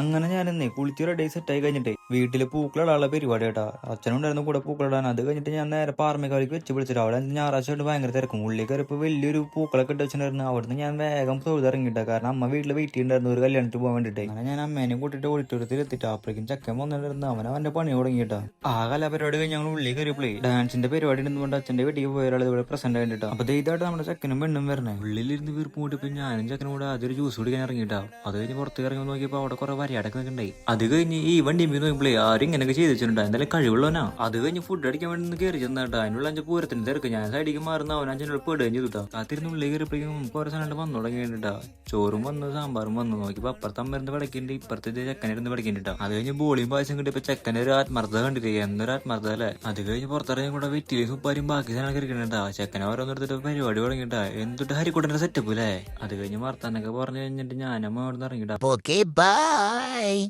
അങ്ങനെ ഞാനെന്നേ കുളിച്ച് റെഡി സെറ്റായി കഴിഞ്ഞിട്ടേ വീട്ടിൽ പൂക്കളിടാനുള്ള പരിപാടി കേട്ടാ. അച്ഛനുണ്ടായിരുന്നു കൂടെ പൂക്കളിടാൻ. അത് കഴിഞ്ഞിട്ട് ഞാൻ നേരെ പാർമേക്കാലേക്ക് വെച്ച് പിടിച്ചിട്ട് അവിടെ ഞായറാഴ്ച കൊണ്ട് ഭയങ്കര തിരക്കും. ഉള്ളിൽ കയറിപ്പോൾ വലിയൊരു പൂക്കളൊക്കെ ഇട്ട് വെച്ചിട്ടുണ്ടായിരുന്നു. അവിടുന്ന് ഞാൻ വേഗം തൊഴുതിറങ്ങിയിട്ടാ. കാരണം അമ്മ വീട്ടിൽ വെയിറ്റ് ഒരു കല്യാണത്തിന് പോകാൻ വേണ്ടിയിട്ട് അങ്ങനെ ഞാൻ അമ്മേനെ കൂട്ടിട്ട് ഓഡിറ്റോറിയത്തിൽ എത്തിയിട്ട് അപ്പോഴേക്കും ചക്കൻ വന്നിട്ടുണ്ടായിരുന്നു. അവൻ അവന്റെ പണി തുടങ്ങിയിട്ടാ. ആ കലാപരിപാടി കഴിഞ്ഞ് ഞങ്ങൾ ഉള്ളിൽ കയറിയപ്പോഴേ ഡാൻസിന്റെ പരിപാടി ഉണ്ടെന്നുകൊണ്ട് അച്ഛന്റെ വീട്ടിൽ പോയ ഒരാൾ ഇവിടെ പ്രസന്റ് ആയിട്ടാ അപ്പോൾ ഇതായിട്ട് നമ്മുടെ ചക്കനും പെണ്ണും വരണേ ഉള്ളിലിരുന്ന് വീർപ്പ് കൂട്ടിപ്പോ ഞാനും ചക്കനും കൂടെ ഒരു ജ്യൂസ് കുടിക്കാൻ ഇറങ്ങിയിട്ടാ. അത് കഴിഞ്ഞ് പുറത്തേക്ക് ഇറങ്ങി നോക്കിയപ്പോൾ അവിടെ കുറെ വരിയാടൊക്കെ നിൽക്കണ്ടായി അത് കഴിഞ്ഞ് ഈ വണ്ടി നോക്കുമ്പോൾ ആരും ഇങ്ങനെയൊക്കെ ചെയ്ത് വെച്ചിട്ടുണ്ട്. എന്തായാലും കഴിവുള്ളവനാ. അത് കഴിഞ്ഞ് ഫുഡ് അടിക്കാൻ വേണ്ടി ഒന്ന് കയറി ചെന്നാട്ടാ അതിനുള്ള അഞ്ച് പൂരത്തിന് തിരക്ക്. ഞാൻ സൈഡിലേക്ക് മാറുന്ന അവൻ അഞ്ചിനോട് പെടുകയും ചെയ്തുട്ടാ കാത്തിരുന്ന് ഉള്ളിൽ കയറിയപ്പോഴേക്കും സാധനം വന്നു തുടങ്ങിയിട്ടാ ചോറും വന്നു സാമ്പാറും വന്നു. നോക്കിയപ്പോ അപ്പുറത്ത് അമ്മരുന്ന് പഠിക്കുന്നുണ്ട് ഇപ്പുറത്തെ ചെക്കനിരുന്ന് പഠിക്കുന്നുണ്ടാ അത് കഴിഞ്ഞ് ബോളിയും പായസം കിട്ടിയപ്പോ ചെക്കനെ ഒരു ആത്മാർത്ഥത കണ്ടില്ലേ? എന്നൊരു ആത്മാർത്ഥത അല്ലേ? അത് കഴിഞ്ഞ് പുറത്തിറങ്ങി കൂടെ വെറ്റിലും സുപ്പാരും ബാക്കി സാധനം കിടക്കണ്ടാ ചെക്കനെ ഓരോന്നെടുത്തിട്ട് പരിപാടി തുടങ്ങിട്ടാ എന്തിട്ട് ഹരിക്കൂട്ടന്റെ സെറ്റപ്പ് അല്ലേ? അത് കഴിഞ്ഞ് വർത്താനൊക്കെ പറഞ്ഞു കഴിഞ്ഞിട്ട് ഞാനമ്മ അവിടെ നിന്ന് ഇറങ്ങിട്ടാ bye.